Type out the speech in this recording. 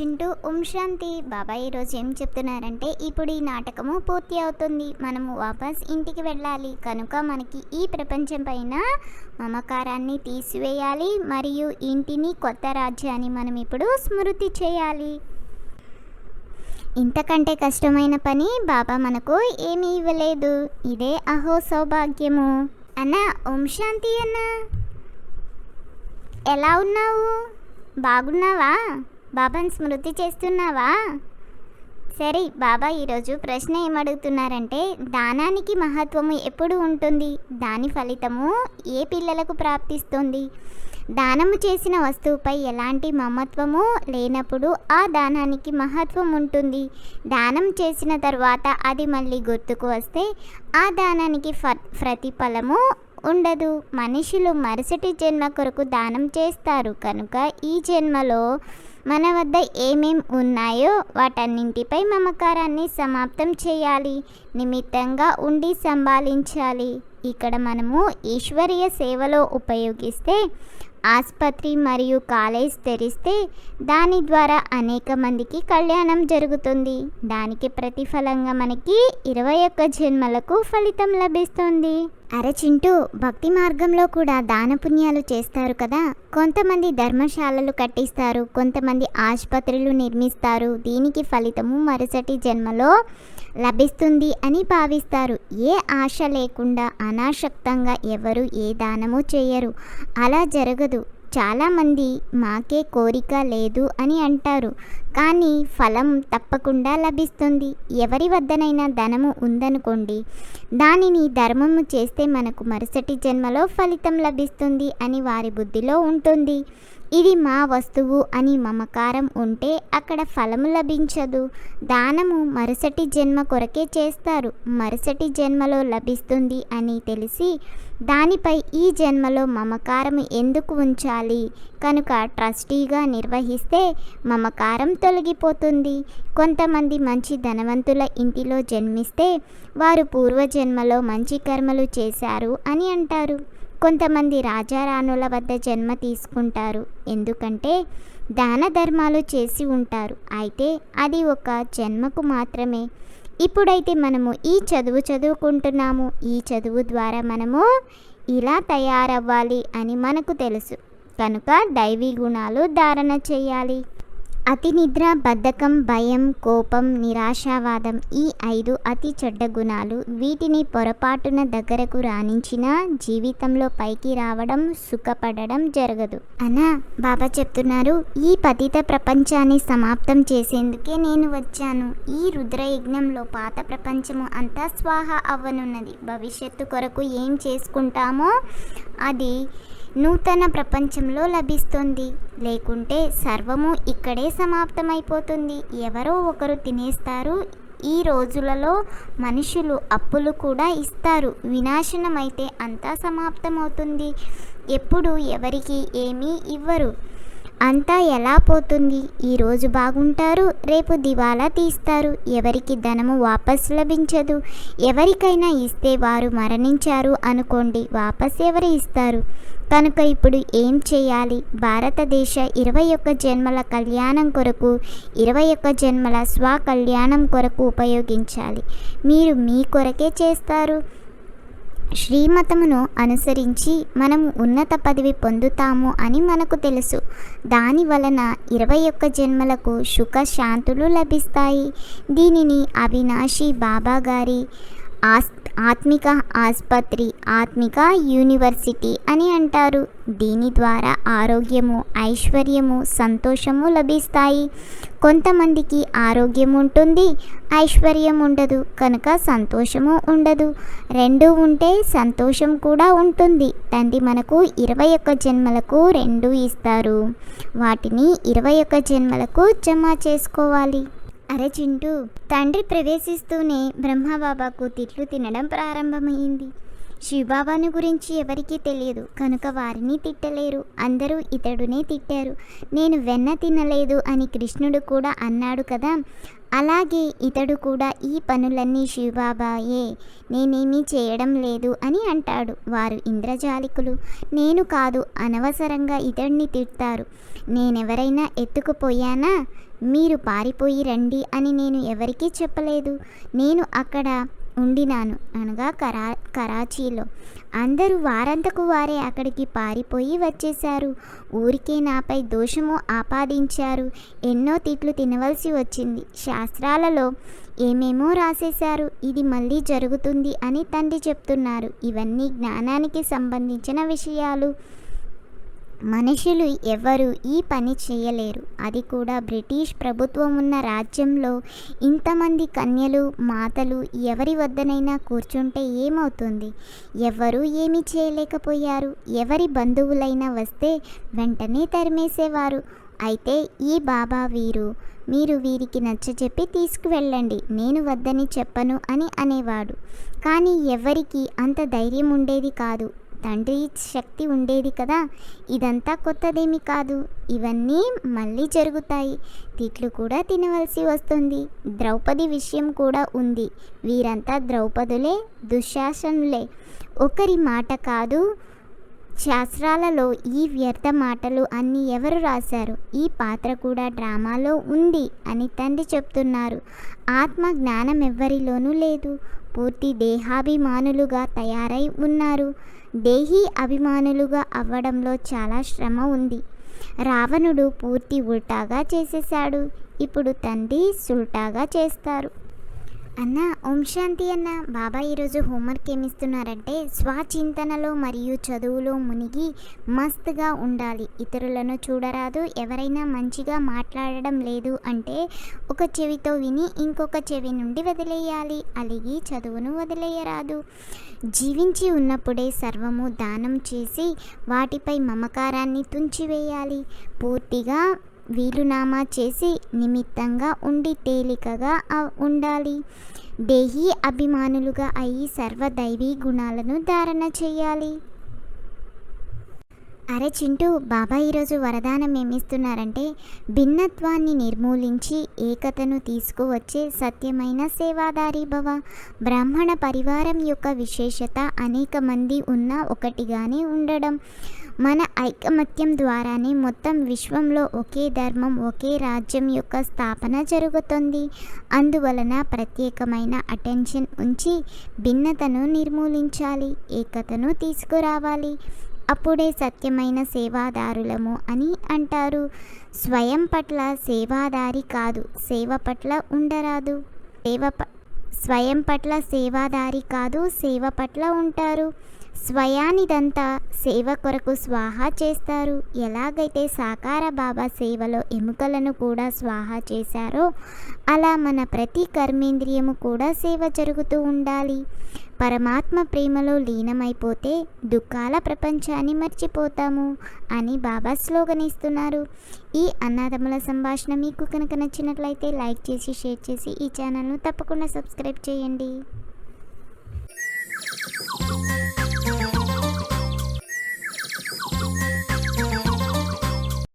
చింటూ ఓం శాంతి. బాబాయ్ ఈరోజు ఏం చెప్తున్నారంటే ఇప్పుడు ఈ నాటకము పూర్తి అవుతుంది. మనము వాపస్ ఇంటికి వెళ్ళాలి. కనుక మనకి ఈ ప్రపంచం పైన మమకారాన్ని తీసివేయాలి. మరియు ఇంటిని కొత్త రాజ్యాన్ని మనం ఇప్పుడు స్మృతి చేయాలి. ఇంతకంటే కష్టమైన పని బాబా మనకు ఏమీ ఇవ్వలేదు. ఇదే అహో సౌభాగ్యము. అన్న ఓం శాంతి అన్న. ఎలా ఉన్నావు? బాగున్నావా? బాబాని స్మృతి చేస్తున్నావా? సరే బాబా ఈరోజు ప్రశ్న ఏమడుగుతున్నారంటే దానానికి మహత్వము ఎప్పుడు ఉంటుంది? దాని ఫలితము ఏ పిల్లలకు ప్రాప్తిస్తుంది? దానము చేసిన వస్తువుపై ఎలాంటి మమత్వము లేనప్పుడు ఆ దానానికి మహత్వం ఉంటుంది. దానం చేసిన తర్వాత అది మళ్ళీ గుర్తుకు వస్తే ఆ దానానికి ఫ ప్రతిఫలము ఉండదు. మనుషులు మరుసటి జన్మ కొరకు దానం చేస్తారు. కనుక ఈ జన్మలో మన వద్ద ఏమేం ఉన్నాయో వాటన్నింటిపై మమకారాన్ని సమాప్తం చేయాలి. నిమిత్తంగా ఉండి సంభాలించాలి. ఇక్కడ మనము ఈశ్వరీయ సేవలో ఉపయోగిస్తే ఆసుపత్రి మరియు కాలేజ్ తెరిస్తే దాని ద్వారా అనేక మందికి కళ్యాణం జరుగుతుంది. దానికి ప్రతిఫలంగా మనకి ఇరవై ఒక్క జన్మలకు ఫలితం లభిస్తుంది. అరే చింటూ భక్తి మార్గంలో కూడా దాన పుణ్యాలు చేస్తారు కదా? కొంతమంది ధర్మశాలలు కట్టిస్తారు కొంతమంది ఆసుపత్రులు నిర్మిస్తారు. దీనికి ఫలితము మరుసటి జన్మలో లభిస్తుంది అని భావిస్తారు. ఏ ఆశ లేకుండా అనాసక్తంగా ఎవరు ఏ దానము చేయరు. అలా జరగదు. చాలామంది మాకే కోరిక లేదు అని అంటారు. కానీ ఫలం తప్పకుండా లభిస్తుంది. ఎవరి వద్దనైనా ధనము ఉందనుకోండి దానిని ధర్మము చేస్తే మనకు మరుసటి జన్మలో ఫలితం లభిస్తుంది అని వారి బుద్ధిలో ఉంటుంది. ఇది మా వస్తువు అని మమకారం ఉంటే అక్కడ ఫలము లభించదు. దానము మరుసటి జన్మ కొరకే చేస్తారు. మరుసటి జన్మలో లభిస్తుంది అని తెలిసి దానిపై ఈ జన్మలో మమకారం ఎందుకు ఉంచాలి? కనుక ట్రస్టీగా నిర్వహిస్తే మమకారం తొలగిపోతుంది. కొంతమంది మంచి ధనవంతుల ఇంటిలో జన్మిస్తే వారు పూర్వజన్మలో మంచి కర్మలు చేశారు అని అంటారు. కొంతమంది రాజారాణుల వద్ద జన్మ తీసుకుంటారు. ఎందుకంటే దాన ధర్మాలు చేసి ఉంటారు. అయితే అది ఒక జన్మకు మాత్రమే. ఇప్పుడైతే మనము ఈ చదువు చదువుకుంటున్నాము. ఈ చదువు ద్వారా మనము ఇలా తయారవ్వాలి అని మనకు తెలుసు. కనుక దైవీ గుణాలు ధారణ చేయాలి. అతి నిద్ర బద్ధకం భయం కోపం నిరాశావాదం ఈ ఐదు అతి చెడ్డ గుణాలు వీటిని పొరపాటున దగ్గరకు రాణించిన జీవితంలో పైకి రావడం సుఖపడడం జరగదు. అనా బాబా చెప్తున్నారు ఈ పతిత ప్రపంచాన్ని సమాప్తం చేసేందుకే నేను వచ్చాను. ఈ రుద్రయజ్ఞంలో పాత ప్రపంచము అంతా స్వాహ అవ్వనున్నది. భవిష్యత్తు కొరకు ఏం చేసుకుంటామో అది నూతన ప్రపంచంలో లభిస్తుంది. లేకుంటే సర్వము ఇక్కడే సమాప్తమైపోతుంది. ఎవరో ఒకరు తినేస్తారు. ఈ రోజులలో మనుషులు అప్పులు కూడా ఇస్తారు. వినాశనమైతే అంతా సమాప్తమవుతుంది. ఎప్పుడు ఎవరికి ఏమీ ఇవ్వరు. అంతా ఎలా పోతుంది? ఈరోజు బాగుంటారు రేపు దివాలా తీస్తారు. ఎవరికి ధనము వాపస్ లభించదు. ఎవరికైనా ఇస్తే వారు మరణించారు అనుకోండి వాపస్ ఎవరు ఇస్తారు? కనుక ఇప్పుడు ఏం చేయాలి? భారతదేశ ఇరవై ఒక్క జన్మల కళ్యాణం కొరకు ఇరవై ఒక్క జన్మల స్వ కళ్యాణం కొరకు ఉపయోగించాలి. మీరు మీ కొరకే చేస్తారు. శ్రీమతమును అనుసరించి మనం ఉన్నత పదవి పొందుతాము అని మనకు తెలుసు. దాని వలన ఇరవై ఒక్క జన్మలకు సుఖ శాంతులు లభిస్తాయి. దీనిని అవినాశి బాబా గారి ఆస్ ఆత్మిక ఆసుపత్రి ఆత్మిక యూనివర్సిటీ అని అంటారు. దీని ద్వారా ఆరోగ్యము ఐశ్వర్యము సంతోషము లభిస్తాయి. కొంతమందికి ఆరోగ్యం ఉంటుంది ఐశ్వర్యం ఉండదు కనుక సంతోషము ఉండదు. రెండు ఉంటే సంతోషం కూడా ఉంటుంది. తండ్రి మనకు ఇరవై ఒక్క జన్మలకు రెండు ఇస్తారు. వాటిని ఇరవై ఒక్క జన్మలకు జమ చేసుకోవాలి. అరే చింటూ తండ్రి ప్రవేశిస్తూనే బ్రహ్మబాబాకు తిట్లు తినడం ప్రారంభమైంది శివబాబాను గురించి ఎవరికీ తెలియదు. కనుక వారిని తిట్టలేరు. అందరూ ఇతడునే తిట్టారు. నేను వెన్న తినలేదు అని కృష్ణుడు కూడా అన్నాడు కదా. అలాగే ఇతడు కూడా ఈ పనులన్నీ శివబాబాయే నేనేమీ చేయడం లేదు అని అంటాడు వారు ఇంద్రజాలికులు. నేను కాదు అనవసరంగా ఇతడిని తిడతారు. నేనెవరైనా ఎత్తుకుపోయానా? మీరు పారిపోయి రండి అని నేను ఎవరికీ చెప్పలేదు. నేను అక్కడ ఉండినాను అనగా కరా కరాచీలో. అందరూ వారంతకు వారే అక్కడికి పారిపోయి వచ్చేశారు. ఊరికే నాపై దోషము ఆపాదించారు. ఎన్నో తిట్లు తినవలసి వచ్చింది. శాస్త్రాలలో ఏమేమో రాసేశారు. ఇది మళ్ళీ జరుగుతుంది అని తండ్రి చెప్తున్నారు. ఇవన్నీ జ్ఞానానికి సంబంధించిన విషయాలు. మనుషులు ఎవరు ఈ పని చేయలేరు. అది కూడా బ్రిటిష్ ప్రభుత్వం ఉన్న రాజ్యంలో ఇంతమంది కన్యలు మాతలు ఎవరి వద్దనైనా కూర్చుంటే ఏమవుతుంది? ఎవరు ఏమీ చేయలేకపోయారు. ఎవరి బంధువులైనా వస్తే వెంటనే తరిమేసేవారు. అయితే ఈ బాబా వీరు మీరు వీరికి నచ్చచెప్పి తీసుకువెళ్ళండి. నేను వద్దని చెప్పను అని అనేవాడు. కానీ ఎవరికి అంత ధైర్యం ఉండేది కాదు. తండ్రి శక్తి ఉండేది కదా. ఇదంతా కొత్తదేమి కాదు. ఇవన్నీ మళ్ళీ జరుగుతాయి. తిట్లు కూడా తినవలసి వస్తుంది. ద్రౌపది విషయం కూడా ఉంది. వీరంతా ద్రౌపదులే దుశ్శాసనులే. ఒకరి మాట కాదు శాస్త్రాలలో ఈ వ్యర్థ మాటలు అన్నీ ఎవరు రాశారు? ఈ పాత్ర కూడా డ్రామాలో ఉంది అని తండ్రి చెప్తున్నారు. ఆత్మ జ్ఞానం ఎవ్వరిలోనూ లేదు. పూర్తి దేహాభిమానులుగా తయారై ఉన్నారు. దేహీ అభిమానులుగా అవ్వడంలో చాలా శ్రమ ఉంది. రావణుడు పూర్తి ఉల్టాగా చేసేశాడు. ఇప్పుడు తండ్రి సుల్టాగా చేస్తారు. అన్న ఓం శాంతి అన్న. బాబా ఈరోజు హోంవర్క్ ఏమిస్తున్నారంటే స్వచింతనలో మరియు చదువులో మునిగి మస్తుగా ఉండాలి. ఇతరులను చూడరాదు ఎవరైనా మంచిగా మాట్లాడడం లేదు అంటే ఒక చెవితో విని ఇంకొక చెవి నుండి వదిలేయాలి. అలిగి చదువును వదిలేయరాదు. జీవించి ఉన్నప్పుడే సర్వము దానం చేసి వాటిపై మమకారాన్ని తుంచివేయాలి. పూర్తిగా వీలునామా చేసి నిమిత్తంగా ఉండి తేలికగా ఉండాలి. దేహీ అభిమానులుగా అయి సర్వదైవీ గుణాలను ధారణ చేయాలి. అరే చింటూ బాబా ఈరోజు వరదానం ఏమిస్తున్నారంటే భిన్నత్వాన్ని నిర్మూలించి ఏకతను తీసుకువచ్చే సత్యమైన సేవాదారి భవ. బ్రాహ్మణ పరివారం యొక్క విశేషత అనేక మంది ఉన్న ఒకటిగానే ఉండడం. మన ఐకమత్యం ద్వారానే మొత్తం విశ్వంలో ఒకే ధర్మం ఒకే రాజ్యం యొక్క స్థాపన జరుగుతుంది. అందువలన ప్రత్యేకమైన అటెన్షన్ ఉంచి భిన్నతను నిర్మూలించాలి ఏకతను తీసుకురావాలి. అప్పుడే సత్యమైన సేవాదారులము అని అంటారు. స్వయం పట్ల సేవాదారి కాదు సేవ పట్ల ఉండరాదు. సేవ స్వయం పట్ల సేవాదారి కాదు సేవ పట్ల ఉంటారు. స్వయానిదంతా సేవ కొరకు స్వాహా చేస్తారు. ఎలాగైతే సాకార బాబా సేవలో ఎముకలను కూడా స్వాహా చేశారో అలా మన ప్రతి కర్మేంద్రియము కూడా సేవ జరుగుతూ ఉండాలి. పరమాత్మ ప్రేమలో లీనమైపోతే దుఃఖాల ప్రపంచాన్ని మర్చిపోతాము అని బాబా స్లోగన్ ఇస్తున్నారు. ఈ అన్నదమ్ముల సంభాషణ మీకు కనుక నచ్చినట్లయితే లైక్ చేసి షేర్ చేసి ఈ ఛానల్ను తప్పకుండా సబ్స్క్రైబ్ చేయండి.